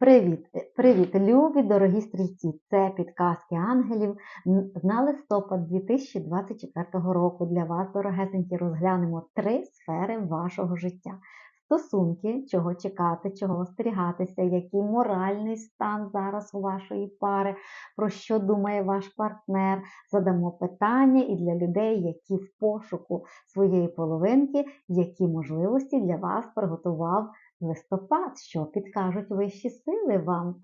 Привіт, е, привіт, любі дорогі стрільці! Це підказки ангелів на листопад 2024 року. Для вас, дорогесенькі, розглянемо три сфери вашого життя. Стосунки, чого чекати, чого остерігатися, який моральний стан зараз у вашої пари, про що думає ваш партнер. Задамо питання і для людей, які в пошуку своєї половинки, які можливості для вас приготував листопад, що підкажуть вищі сили вам.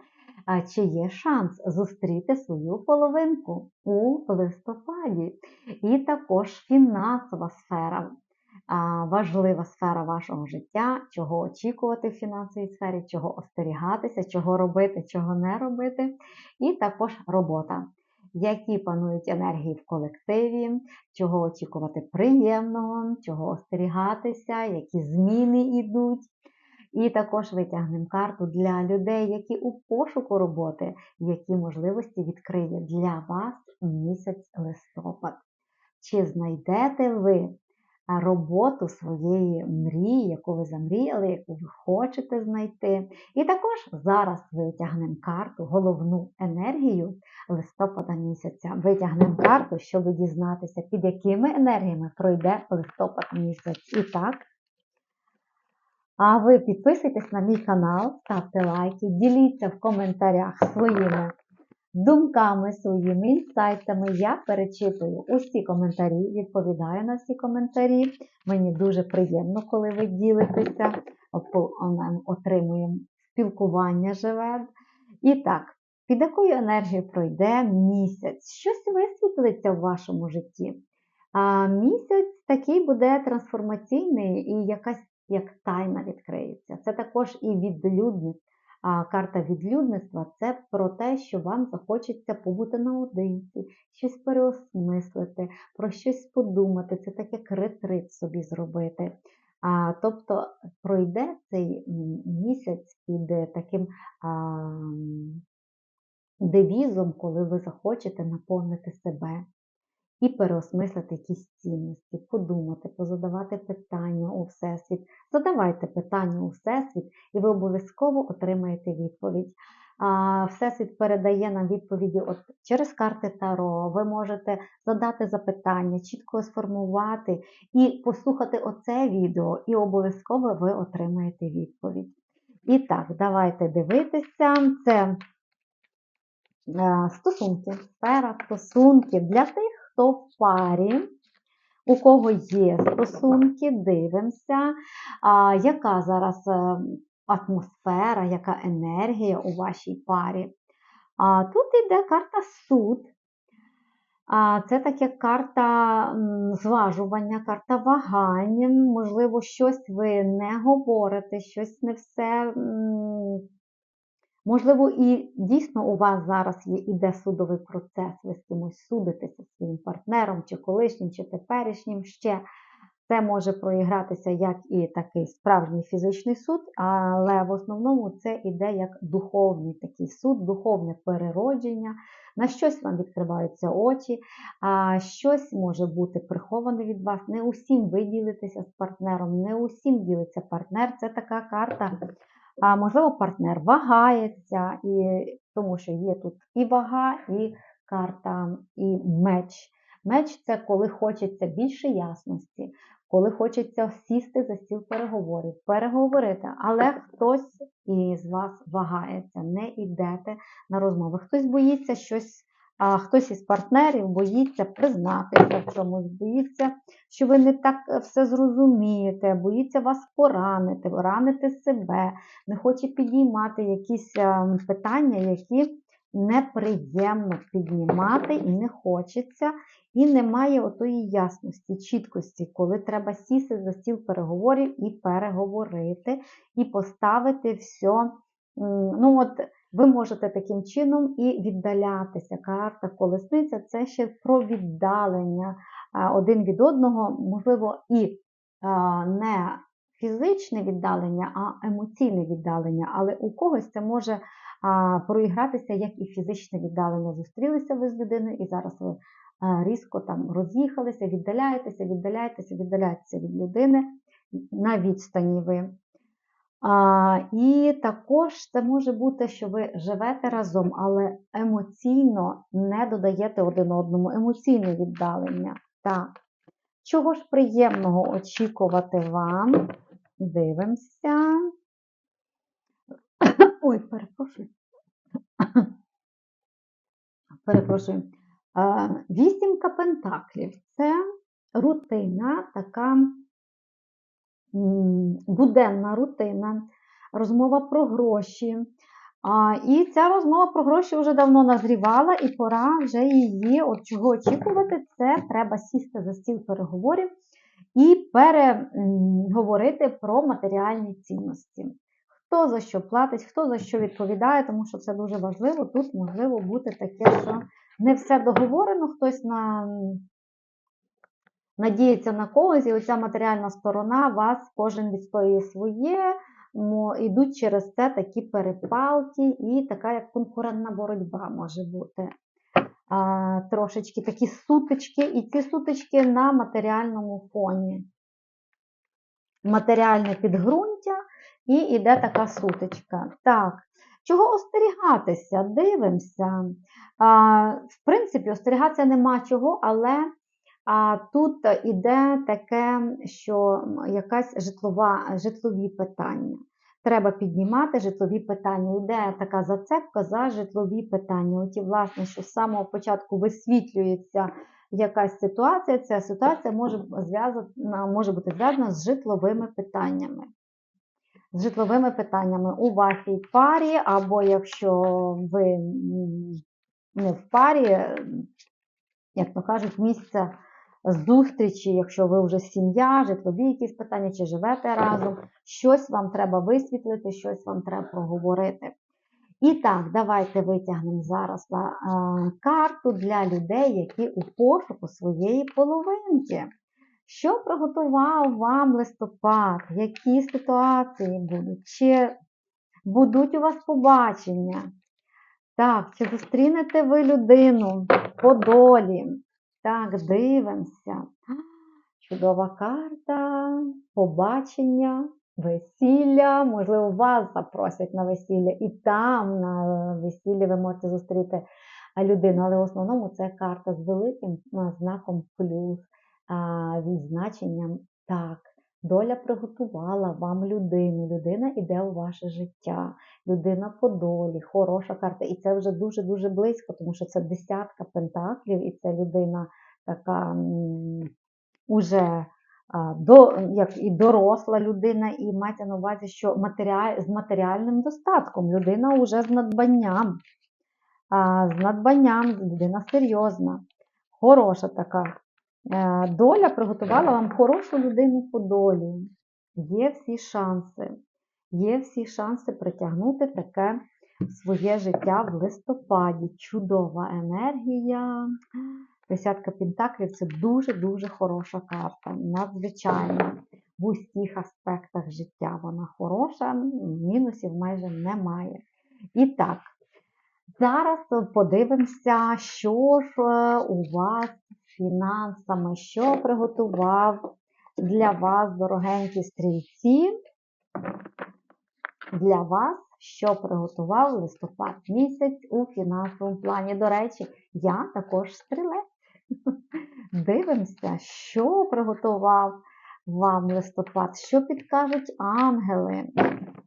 Чи є шанс зустріти свою половинку у листопаді? І також фінансова сфера, важлива сфера вашого життя, чого очікувати в фінансовій сфері, чого остерігатися, чого робити, чого не робити. І також робота. Які панують енергії в колективі, чого очікувати приємного, чого остерігатися, які зміни йдуть. І також витягнемо карту для людей, які у пошуку роботи, які можливості відкриє для вас місяць листопад. Чи знайдете ви роботу своєї мрії, яку ви замріяли, яку ви хочете знайти? І також зараз витягнемо карту, головну енергію листопада місяця. Витягнемо карту, щоб дізнатися, під якими енергіями пройде листопад місяць. І так. А ви підписуйтесь на мій канал, ставте лайки, діліться в коментарях своїми думками, своїми інсайтами. Я перечитую усі коментарі, відповідаю на всі коментарі. Мені дуже приємно, коли ви ділитеся, отримуємо спілкування живе. І так, під якою енергією пройде місяць? Щось висвітлиться в вашому житті. А місяць такий буде трансформаційний і якась як тайна відкриється. Це також і відлюдник. А карта відлюдництва це про те, що вам захочеться побути наодинці, щось переосмислити, про щось подумати, це так як ретрит собі зробити. А, Тобто пройде цей місяць під таким а, девізом, коли ви захочете наповнити себе і переосмислити якісь цінності, подумати, позадавати питання у Всесвіт. Задавайте питання у Всесвіт, і ви обов'язково отримаєте відповідь. Всесвіт передає нам відповіді от через карти Таро. Ви можете задати запитання, чітко сформувати і послухати оце відео, і обов'язково ви отримаєте відповідь. І так, давайте дивитися. Це е, стосунки, сфера стосунків для тих хто в парі, у кого є стосунки, дивимося, а, яка зараз е, атмосфера, яка енергія у вашій парі. А, Тут йде карта суд. А, Це таке карта зважування, карта вагань. Можливо, щось ви не говорите, щось не все Можливо, і дійсно у вас зараз є іде судовий процес, ви з кимось судитеся своїм партнером, чи колишнім, чи теперішнім ще. Це може проігратися як і такий справжній фізичний суд, але в основному це іде як духовний такий суд, духовне переродження. На щось вам відкриваються очі, а щось може бути приховане від вас. Не усім ви ділитеся з партнером, не усім ділиться партнер. Це така карта а можливо, партнер вагається, і, тому що є тут і вага, і карта, і меч. Меч це коли хочеться більше ясності, коли хочеться сісти за стіл переговорів, переговорити, але хтось із вас вагається, не йдете на розмови. Хтось боїться щось а хтось із партнерів боїться признатися в чомусь, боїться, що ви не так е, все зрозумієте, боїться вас поранити, ранити себе, не хоче підіймати якісь е, питання, які неприємно піднімати і не хочеться, і немає отої ясності, чіткості, коли треба сісти за стіл переговорів і переговорити, і поставити все. Ну от ви можете таким чином і віддалятися. Карта колесниця це ще про віддалення один від одного, можливо, і не фізичне віддалення, а емоційне віддалення. Але у когось це може проігратися як і фізичне віддалення. Зустрілися ви з людиною, і зараз ви різко там роз'їхалися, віддаляєтеся, віддаляєтеся, віддаляєтеся від людини на відстані ви. А, і також це може бути, що ви живете разом, але емоційно не додаєте один одному, емоційне віддалення. Так. Чого ж приємного очікувати вам? Дивимося. Ой, перепрошую. Перепрошую. Вісімка пентаклів це рутина, така буденна рутина, розмова про гроші. І ця розмова про гроші вже давно назрівала, і пора вже її, от чого очікувати, це треба сісти за стіл переговорів і переговорити про матеріальні цінності. Хто за що платить, хто за що відповідає, тому що це дуже важливо. Тут можливо бути таке, що не все договорено, хтось на, надіється на когось, і оця матеріальна сторона вас кожен відстоює своє, йдуть через це такі перепалки, і така як конкурентна боротьба може бути. А, трошечки такі сутички, і ці сутички на матеріальному фоні. Матеріальне підґрунтя, і йде така сутичка. Так, чого остерігатися? Дивимося. А, в принципі, остерігатися нема чого, але а, тут іде таке, що якась житлова, житлові питання. Треба піднімати житлові питання. Йде така зацепка за житлові питання. Оті, власне, що з самого початку висвітлюється якась ситуація, ця ситуація може, зв'язана, може бути зв'язана з житловими питаннями. З житловими питаннями у вашій парі, або якщо ви не в парі, як то кажуть, місце зустрічі, якщо ви вже сім'я, житлові якісь питання, чи живете разом, щось вам треба висвітлити, щось вам треба проговорити. І так, давайте витягнемо зараз а, карту для людей, які у пошуку своєї половинки. Що приготував вам листопад? Які ситуації будуть? Чи будуть у вас побачення? Так, чи зустрінете ви людину по долі? Так, дивимося. Чудова карта, побачення, весілля. Можливо, вас запросять на весілля, і там на весіллі ви можете зустріти людину. Але в основному це карта з великим знаком плюс, відзначенням так. Доля приготувала вам людину. Людина йде у ваше життя, людина по долі, хороша карта. І це вже дуже-дуже близько, тому що це десятка пентаклів, і це людина така уже до, як і доросла людина, і мається на увазі, що матеріаль, з матеріальним достатком. Людина вже з надбанням. А, з надбанням, людина серйозна, хороша така. Е, Доля приготувала вам хорошу людину по долі. Є всі шанси. Є всі шанси притягнути таке своє життя в листопаді. Чудова енергія. Десятка пентаклів це дуже-дуже хороша карта. Надзвичайно. В усіх аспектах життя вона хороша, мінусів майже немає. І так, зараз подивимося, що ж е, у вас фінансами, що приготував для вас, дорогенькі стрільці. Для вас, що приготував листопад місяць у фінансовому плані. До речі, я також стрілець. Дивимося, що приготував вам листопад, що підкажуть ангели,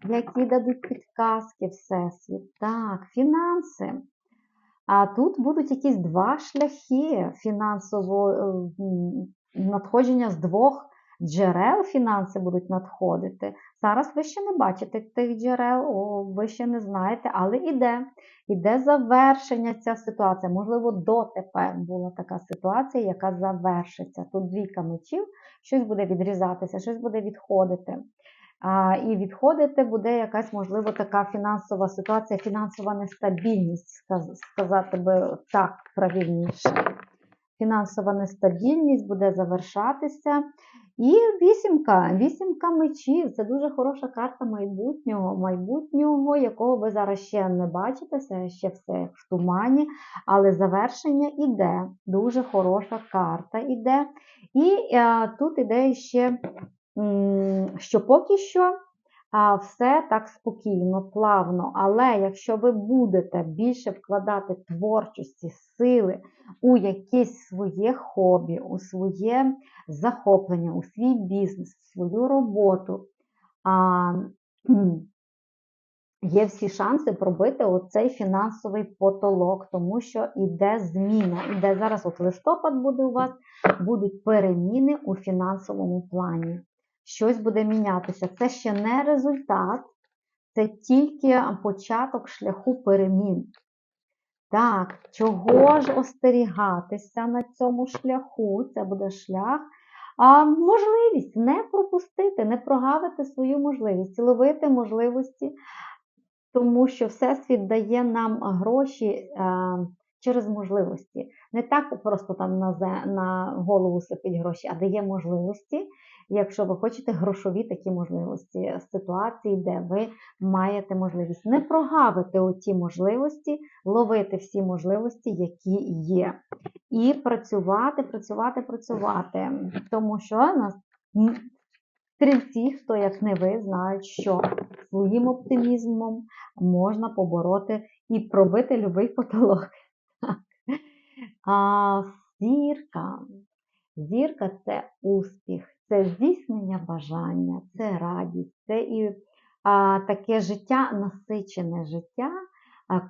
які дадуть підказки Всесвіт. Так, фінанси. А тут будуть якісь два шляхи фінансового е, надходження з двох джерел фінанси будуть надходити. Зараз ви ще не бачите тих джерел, о, ви ще не знаєте, але іде. Іде завершення ця ситуація. Можливо, дотепер була така ситуація, яка завершиться. Тут двійка мечів, щось буде відрізатися, щось буде відходити. А, і відходити буде якась, можливо, така фінансова ситуація, фінансова нестабільність, сказати би так правильніше. Фінансова нестабільність буде завершатися. І вісімка, вісімка мечів це дуже хороша карта майбутнього, майбутнього, якого ви зараз ще не бачите, це ще все в тумані, але завершення іде. Дуже хороша карта іде. І а, тут іде ще, що поки що все так спокійно, плавно. Але якщо ви будете більше вкладати творчості, сили у якесь своє хобі, у своє захоплення, у свій бізнес, в свою роботу, а, є всі шанси пробити оцей фінансовий потолок, тому що іде зміна. Іде зараз от листопад буде у вас, будуть переміни у фінансовому плані. Щось буде мінятися. Це ще не результат, це тільки початок шляху перемін. Так, чого ж остерігатися на цьому шляху? Це буде шлях. А можливість не пропустити, не прогавити свою можливість, ловити можливості, тому що Всесвіт дає нам гроші е, через можливості. Не так просто там на, на голову сипить гроші, а дає можливості, якщо ви хочете грошові такі можливості, ситуації, де ви маєте можливість не прогавити оті можливості, ловити всі можливості, які є. І працювати, працювати, працювати. Тому що нас стрільці, хто як не ви, знають, що своїм оптимізмом можна побороти і пробити любий потолок. А зірка. Зірка це успіх, це здійснення бажання, це радість, це і а, таке життя, насичене життя,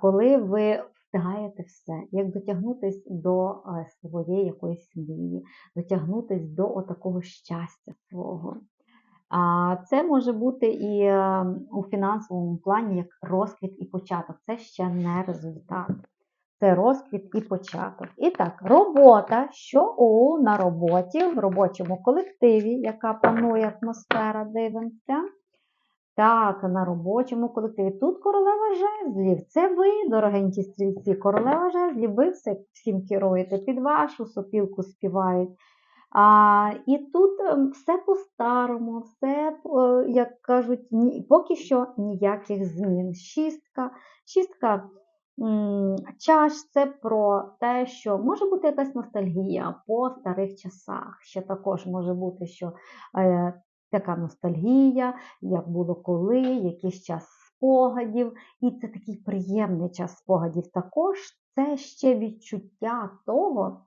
коли ви встигаєте все, як дотягнутись до а, своєї якоїсь мрії, дотягнутись до отакого щастя свого. А це може бути і е, у фінансовому плані як розквіт і початок. Це ще не результат. Це розквіт і початок. І так, робота, що у на роботі, в робочому колективі, яка панує атмосфера, дивимося. Так, на робочому колективі. Тут королева жезлів. Це ви, дорогенькі стрільці, королева жезлів, ви все всім керуєте, під вашу сопілку співають. А, і тут ем, все по-старому, все, е, як кажуть, ні, поки що ніяких змін. Шістка, шістка чаш це про те, що може бути якась ностальгія по старих часах. Ще також може бути, що е, така ностальгія, як було коли, якийсь час спогадів. І це такий приємний час спогадів. Також це ще відчуття того.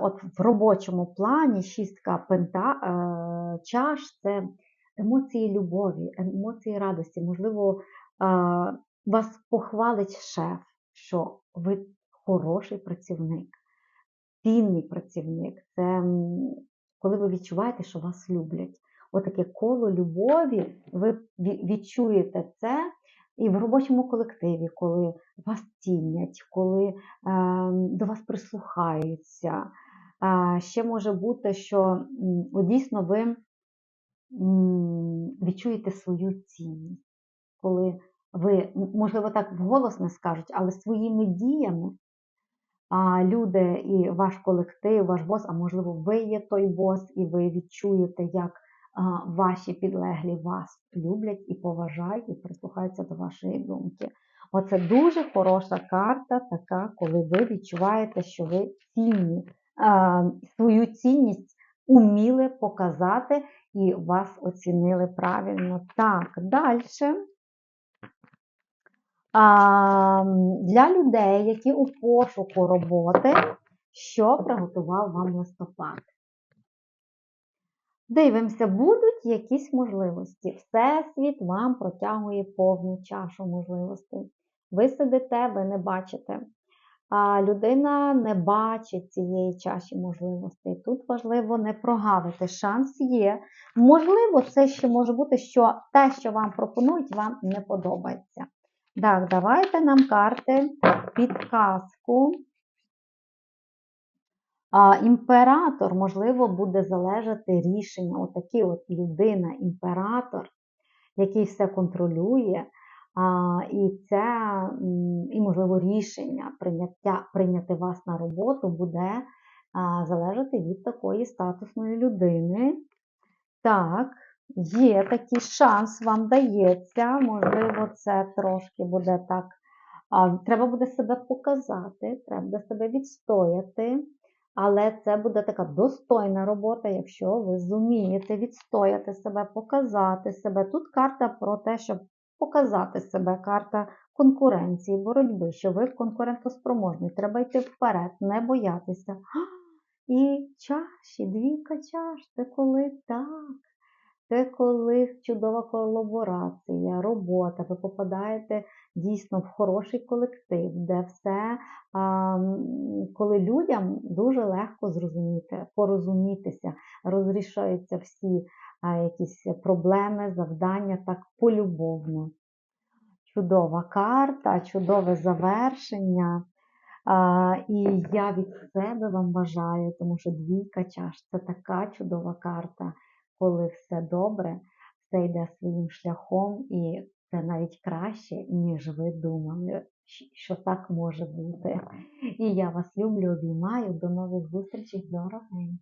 От в робочому плані шістка пента, е, чаш це емоції любові, емоції радості. Можливо, вас похвалить шеф, що ви хороший працівник, цінний працівник. Це коли ви відчуваєте, що вас люблять. Отаке коло любові, ви відчуєте це і в робочому колективі, коли вас цінять, коли е, до вас прислухаються. А ще може бути, що м, дійсно ви м, відчуєте свою цінність, коли ви, можливо, так вголос не скажуть, але своїми діями а, люди і ваш колектив, ваш бос, а можливо, ви є той бос, і ви відчуєте, як а, ваші підлеглі вас люблять і поважають, і прислухаються до вашої думки. Оце дуже хороша карта, така, коли ви відчуваєте, що ви цінні, а, свою цінність уміли показати і вас оцінили правильно. Так, далі. Для людей, які у пошуку роботи, що приготував вам листопад. Дивимося, будуть якісь можливості. Всесвіт вам протягує повну чашу можливостей. Ви сидите, ви не бачите. А людина не бачить цієї чаші можливостей. Тут важливо не прогавити. Шанс є. Можливо, це ще може бути, що те, що вам пропонують, вам не подобається. Так, давайте нам карти підказку. А, імператор, можливо, буде залежати рішення. Отакий от людина, імператор, який все контролює. А, і це, і, можливо, рішення прийняття, прийняти вас на роботу буде а, залежати від такої статусної людини. Так, є такий шанс, вам дається. Можливо, це трошки буде так. Треба буде себе показати, треба буде себе відстояти. Але це буде така достойна робота, якщо ви зумієте відстояти себе, показати себе. Тут карта про те, щоб показати себе, карта конкуренції, боротьби, що ви конкурентоспроможний. Треба йти вперед, не боятися. І чаші, двійка чаш, це коли так. Це коли чудова колаборація, робота, ви попадаєте дійсно в хороший колектив, де все, коли людям дуже легко зрозуміти, порозумітися, розрішаються всі якісь проблеми, завдання так полюбовно. Чудова карта, чудове завершення. І я від себе вам бажаю, тому що двійка чаш це така чудова карта, коли все добре, все йде своїм шляхом, і це навіть краще, ніж ви думали, що так може бути. І я вас люблю, обіймаю. До нових зустрічей, дорогенькі.